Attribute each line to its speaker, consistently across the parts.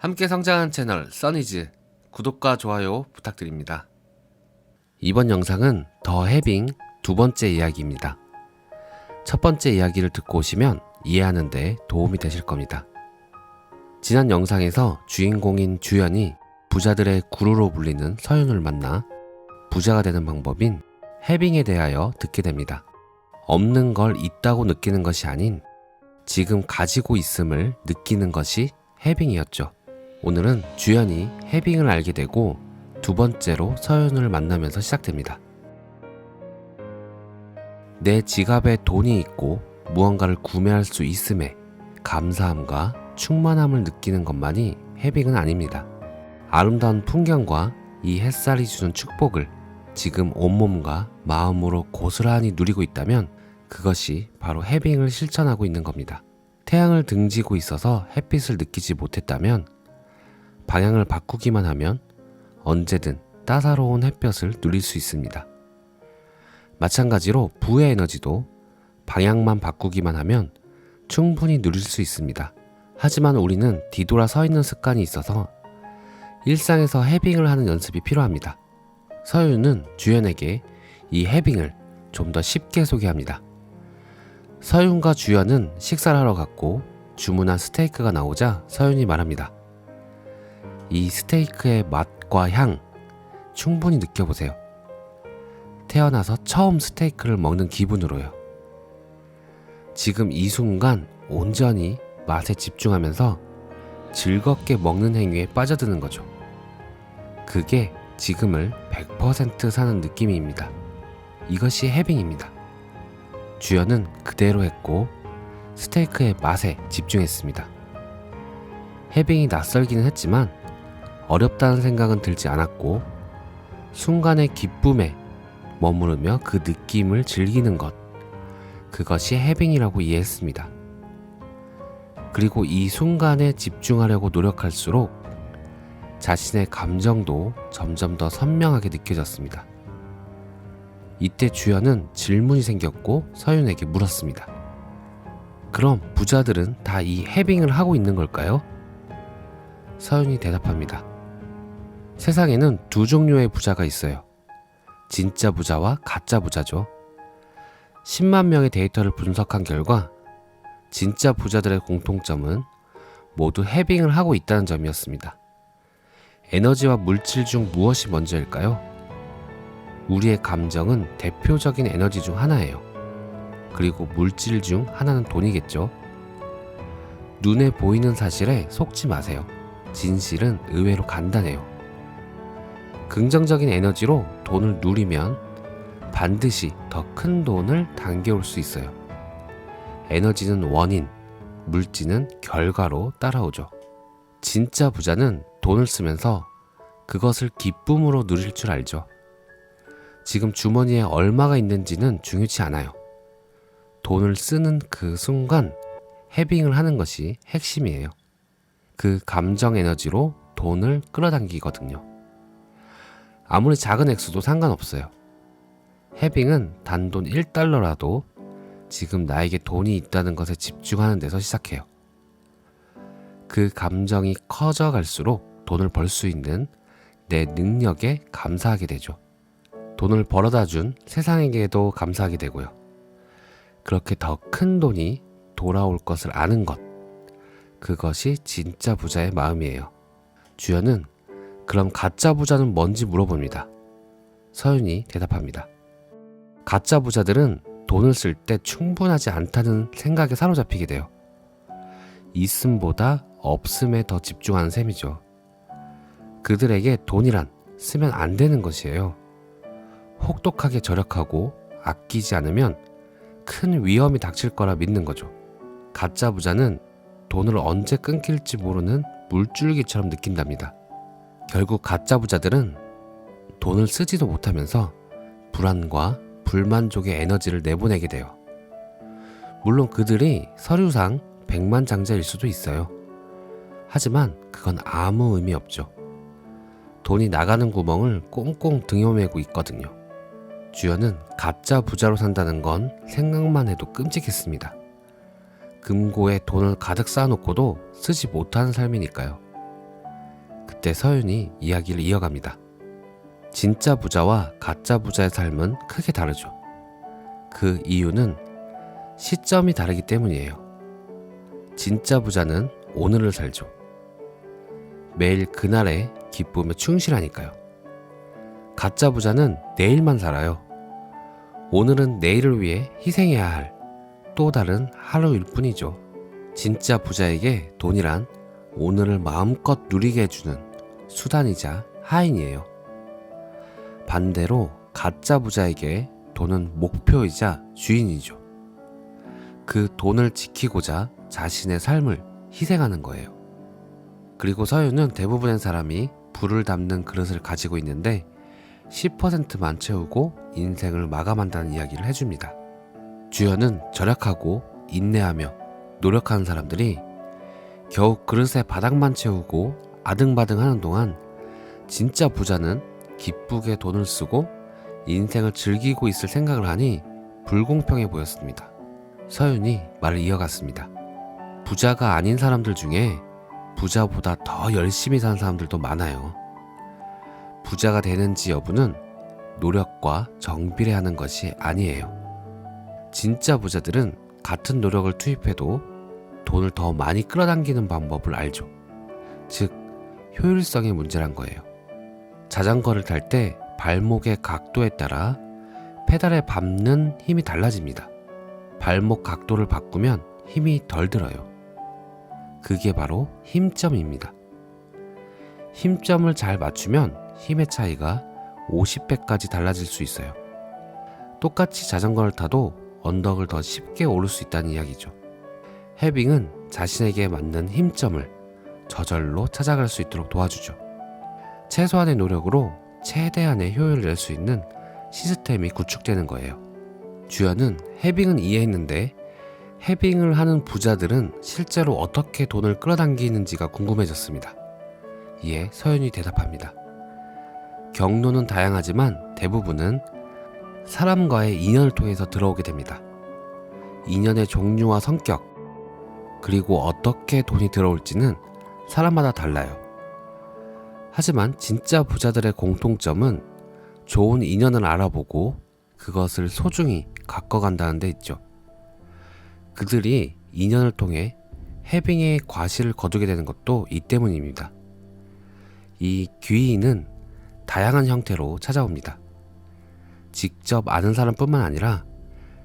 Speaker 1: 함께 성장하는 채널 써니즈 구독과 좋아요 부탁드립니다. 이번 영상은 더 해빙 두 번째 이야기입니다. 첫 번째 이야기를 듣고 오시면 이해하는 데 도움이 되실 겁니다. 지난 영상에서 주인공인 주연이 부자들의 구루로 불리는 서윤을 만나 부자가 되는 방법인 해빙에 대하여 듣게 됩니다. 없는 걸 있다고 느끼는 것이 아닌 지금 가지고 있음을 느끼는 것이 해빙이었죠. 오늘은 주연이 해빙을 알게 되고 두 번째로 서윤을 만나면서 시작됩니다. 내 지갑에 돈이 있고 무언가를 구매할 수 있음에 감사함과 충만함을 느끼는 것만이 해빙은 아닙니다. 아름다운 풍경과 이 햇살이 주는 축복을 지금 온몸과 마음으로 고스란히 누리고 있다면 그것이 바로 해빙을 실천하고 있는 겁니다. 태양을 등지고 있어서 햇빛을 느끼지 못했다면 방향을 바꾸기만 하면 언제든 따사로운 햇볕을 누릴 수 있습니다. 마찬가지로 부의 에너지도 방향만 바꾸기만 하면 충분히 누릴 수 있습니다. 하지만 우리는 뒤돌아 서 있는 습관이 있어서 일상에서 해빙을 하는 연습이 필요합니다. 서윤은 주연에게 이 해빙을 좀 더 쉽게 소개합니다. 서윤과 주연은 식사를 하러 갔고 주문한 스테이크가 나오자 서윤이 말합니다. 이 스테이크의 맛과 향 충분히 느껴보세요. 태어나서 처음 스테이크를 먹는 기분으로요. 지금 이 순간 온전히 맛에 집중하면서 즐겁게 먹는 행위에 빠져드는 거죠. 그게 지금을 100% 사는 느낌입니다. 이것이 해빙입니다. 주연은 그대로 했고 스테이크의 맛에 집중했습니다. 해빙이 낯설기는 했지만 어렵다는 생각은 들지 않았고 순간의 기쁨에 머무르며 그 느낌을 즐기는 것 그것이 해빙이라고 이해했습니다. 그리고 이 순간에 집중하려고 노력할수록 자신의 감정도 점점 더 선명하게 느껴졌습니다. 이때 주연은 질문이 생겼고 서윤에게 물었습니다. 그럼 부자들은 다 이 해빙을 하고 있는 걸까요? 서윤이 대답합니다. 세상에는 두 종류의 부자가 있어요. 진짜 부자와 가짜 부자죠. 10만 명의 데이터를 분석한 결과 진짜 부자들의 공통점은 모두 해빙을 하고 있다는 점이었습니다. 에너지와 물질 중 무엇이 먼저일까요? 우리의 감정은 대표적인 에너지 중 하나예요. 그리고 물질 중 하나는 돈이겠죠. 눈에 보이는 사실에 속지 마세요. 진실은 의외로 간단해요. 긍정적인 에너지로 돈을 누리면 반드시 더 큰 돈을 당겨올 수 있어요. 에너지는 원인, 물질은 결과로 따라오죠. 진짜 부자는 돈을 쓰면서 그것을 기쁨으로 누릴 줄 알죠. 지금 주머니에 얼마가 있는지는 중요치 않아요. 돈을 쓰는 그 순간 해빙을 하는 것이 핵심이에요. 그 감정 에너지로 돈을 끌어당기거든요. 아무리 작은 액수도 상관없어요. 해빙은 단돈 1달러라도 지금 나에게 돈이 있다는 것에 집중하는 데서 시작해요. 그 감정이 커져갈수록 돈을 벌 수 있는 내 능력에 감사하게 되죠. 돈을 벌어다 준 세상에게도 감사하게 되고요. 그렇게 더 큰 돈이 돌아올 것을 아는 것. 그것이 진짜 부자의 마음이에요. 주연은 그럼 가짜 부자는 뭔지 물어봅니다. 서윤이 대답합니다. 가짜 부자들은 돈을 쓸 때 충분하지 않다는 생각에 사로잡히게 돼요. 있음보다 없음에 더 집중하는 셈이죠. 그들에게 돈이란 쓰면 안 되는 것이에요. 혹독하게 절약하고 아끼지 않으면 큰 위험이 닥칠 거라 믿는 거죠. 가짜 부자는 돈을 언제 끊길지 모르는 물줄기처럼 느낀답니다. 결국 가짜 부자들은 돈을 쓰지도 못하면서 불안과 불만족의 에너지를 내보내게 돼요. 물론 그들이 서류상 백만장자일 수도 있어요. 하지만 그건 아무 의미 없죠. 돈이 나가는 구멍을 꽁꽁 등여매고 있거든요. 주연은 가짜 부자로 산다는 건 생각만 해도 끔찍했습니다. 금고에 돈을 가득 쌓아놓고도 쓰지 못하는 삶이니까요. 그때 서윤이 이야기를 이어갑니다. 진짜 부자와 가짜 부자의 삶은 크게 다르죠. 그 이유는 시점이 다르기 때문이에요. 진짜 부자는 오늘을 살죠. 매일 그날의 기쁨에 충실하니까요. 가짜 부자는 내일만 살아요. 오늘은 내일을 위해 희생해야 할 또 다른 하루일 뿐이죠. 진짜 부자에게 돈이란 오늘을 마음껏 누리게 해주는 수단이자 하인이에요. 반대로 가짜 부자에게 돈은 목표이자 주인이죠. 그 돈을 지키고자 자신의 삶을 희생하는 거예요. 그리고 서유는 대부분의 사람이 불을 담는 그릇을 가지고 있는데 10%만 채우고 인생을 마감한다는 이야기를 해줍니다. 주연은 절약하고 인내하며 노력하는 사람들이 겨우 그릇의 바닥만 채우고 아등바등 하는 동안 진짜 부자는 기쁘게 돈을 쓰고 인생을 즐기고 있을 생각을 하니 불공평해 보였습니다. 서윤이 말을 이어갔습니다. 부자가 아닌 사람들 중에 부자보다 더 열심히 사는 사람들도 많아요. 부자가 되는지 여부는 노력과 정비례 하는 것이 아니에요. 진짜 부자들은 같은 노력을 투입해도 돈을 더 많이 끌어당기는 방법을 알죠. 즉, 효율성의 문제란 거예요. 자전거를 탈 때 발목의 각도에 따라 페달에 밟는 힘이 달라집니다. 발목 각도를 바꾸면 힘이 덜 들어요. 그게 바로 힘점입니다. 힘점을 잘 맞추면 힘의 차이가 50배까지 달라질 수 있어요. 똑같이 자전거를 타도 언덕을 더 쉽게 오를 수 있다는 이야기죠. 해빙은 자신에게 맞는 힘점을 저절로 찾아갈 수 있도록 도와주죠. 최소한의 노력으로 최대한의 효율을 낼 수 있는 시스템이 구축되는 거예요. 주연은 해빙은 이해했는데 해빙을 하는 부자들은 실제로 어떻게 돈을 끌어당기는지가 궁금해졌습니다. 이에 서연이 대답합니다. 경로는 다양하지만 대부분은 사람과의 인연을 통해서 들어오게 됩니다. 인연의 종류와 성격, 그리고 어떻게 돈이 들어올지는 사람마다 달라요. 하지만 진짜 부자들의 공통점은 좋은 인연을 알아보고 그것을 소중히 가꿔간다는 데 있죠. 그들이 인연을 통해 해빙의 과실을 거두게 되는 것도 이 때문입니다. 이 귀인은 다양한 형태로 찾아옵니다. 직접 아는 사람뿐만 아니라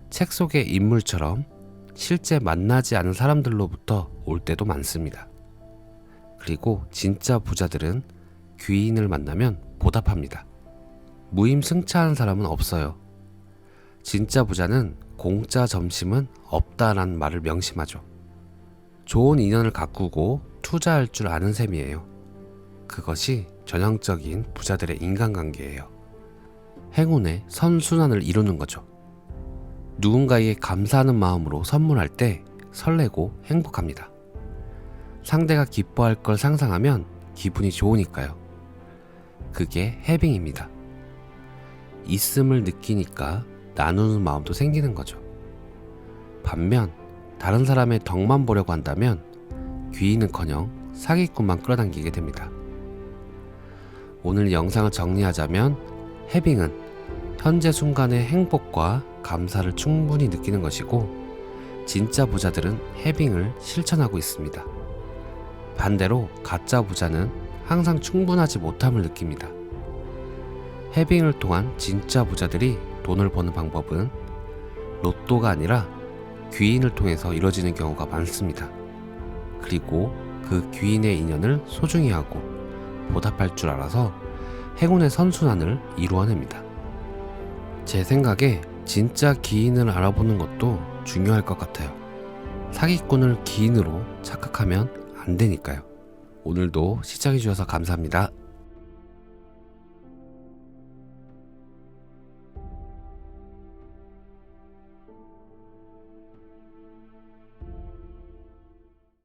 Speaker 1: 책 속의 인물처럼 실제 만나지 않은 사람들로부터 올 때도 많습니다. 그리고 진짜 부자들은 귀인을 만나면 보답합니다. 무임승차한 사람은 없어요. 진짜 부자는 공짜 점심은 없다라는 말을 명심하죠. 좋은 인연을 가꾸고 투자할 줄 아는 셈이에요. 그것이 전형적인 부자들의 인간관계예요. 행운의 선순환을 이루는 거죠. 누군가에게 감사하는 마음으로 선물할 때 설레고 행복합니다. 상대가 기뻐할 걸 상상하면 기분이 좋으니까요. 그게 해빙입니다. 있음을 느끼니까 나누는 마음도 생기는 거죠. 반면 다른 사람의 덕만 보려고 한다면 귀인은커녕 사기꾼만 끌어당기게 됩니다. 오늘 영상을 정리하자면 해빙은 현재 순간의 행복과 감사를 충분히 느끼는 것이고 진짜 부자들은 해빙을 실천하고 있습니다. 반대로 가짜 부자는 항상 충분하지 못함을 느낍니다. 해빙을 통한 진짜 부자들이 돈을 버는 방법은 로또가 아니라 귀인을 통해서 이뤄지는 경우가 많습니다. 그리고 그 귀인의 인연을 소중히 하고 보답할 줄 알아서 행운의 선순환을 이루어냅니다. 제 생각에 진짜 기인을 알아보는 것도 중요할 것 같아요. 사기꾼을 기인으로 착각하면 안 되니까요. 오늘도 시청해주셔서 감사합니다.